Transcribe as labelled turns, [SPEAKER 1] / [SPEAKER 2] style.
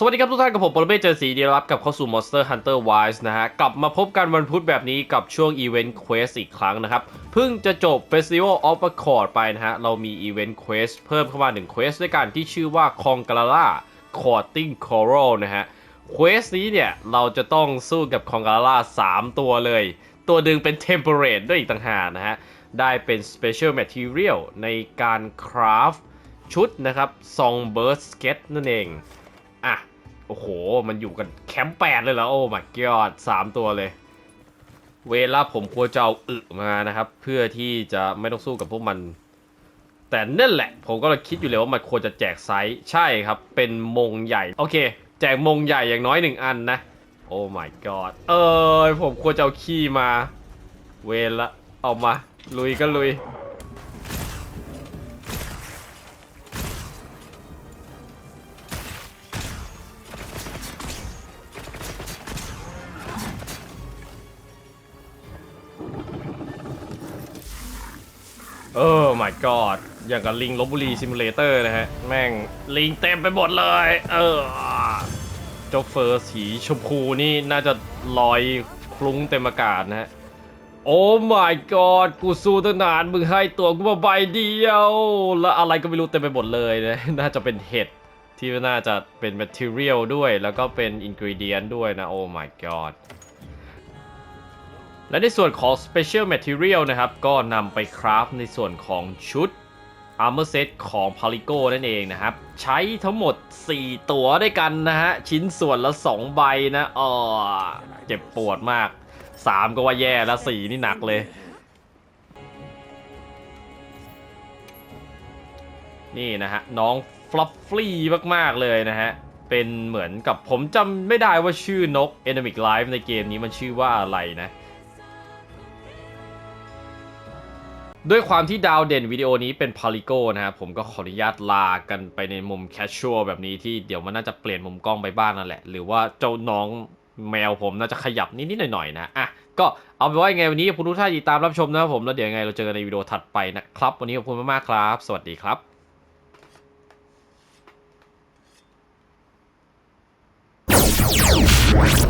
[SPEAKER 1] สวัสดีครับทุกท่านกับผมปรเมศเจอสีดีรับกับเข้าสู่ Monster Hunter Wilds นะฮะ กลับมาพบกันวันพุธแบบนี้กับช่วง Event Quest อีกครั้งนะครับ เพิ่งจะจบ Festival of Accord ไปนะฮะ เรามี Event Quest เพิ่มเข้ามา 1 Quest ด้วยกันที่ชื่อว่า c o n g l a r a Courting Coral นะฮะ Quest นี้เนี่ย เราจะต้องสู้กับ c o n g l a r a 3 ตัวเลย ตัวดึงเป็น Temperate ด้วยอีกต่างหากนะฮะ ได้เป็น Special Material ในการ Craft ชุดนะครับ Songbird Sketch นั่นเอง อะ โอ้โห มันอยู่กันแคมป์แปดเลยเหรอโอ้ my god สามตัวเลย เวลาผมควรจะเอาอึมานะครับ เพื่อที่จะไม่ต้องสู้กับพวกมัน แต่นั่นแหละ ผมก็เลยคิดอยู่เลยว่ามันควรจะแจกไซส์ใช่ครับ เป็นมงใหญ่ โอเค แจกมงใหญ่อย่างน้อยหนึ่งอันนะ โอ้ my god เออผมควรจะเอาขี้มา เวลละเอามา ลุยก็ลุย เออ my god อย่างกับลิงลบบุรีซิมูเลเตอร์นะฮะ แม่งลิงเต็มไปหมดเลย เออเจ้าเฟอร์สีชมพูนี่น่าจะลอยคลุ้งเต็มอากาศนะฮะ โอ้ my god กูสู้ตั้งนานมึงให้ตัวกูมาใบเดียว แล้วอะไรก็ไม่รู้เต็มไปหมดเลยนะ น่าจะเป็นเห็ดที่น่าจะเป็น material ด้วย แล้วก็เป็น ingredient ด้วยนะ โอ้ my god และในส่วนของ Special Material นะครับ ก็นำไปคราฟในส่วนของชุด Armor Set ของ Palico นั่นเองนะครับ ใช้ทั้งหมด 4 ตัวด้วยกันนะฮะ ชิ้นส่วนละ 2 ใบนะอ๋อเจ็บปวดมาก 3 ก็ว่าแย่แล้ว 4 นี่หนักเลย นี่นะฮะ น้องฟล u ฟฟี่มาก ๆ เลยนะฮะเป็นเหมือนกับผมจำไม่ได้ว่าชื่อนก Endemic Life ในเกมนี้มันชื่อว่าอะไรนะ ด้วยความที่ดาวเด่นวิดีโอนี้เป็นพาริโกนะครับผมก็ขออนุญาตลากันไปในมุมแคชชวลแบบนี้ที่เดี๋ยวมันน่าจะเปลี่ยนมุมกล้องไปบ้างนั่นแหละ หรือว่าเจ้าน้องแมวผมน่าจะขยับนิดๆหน่อยๆนะอะก็เอาเป็นว่ายังไงวันนี้ขอบคุณทุกท่านที่ตามรับชมนะครับผมแล้วเดี๋ยวยังไงเราเจอกันในวิดีโอถัดไปนะครับ วันนี้ขอบคุณมากๆครับ สวัสดีครับ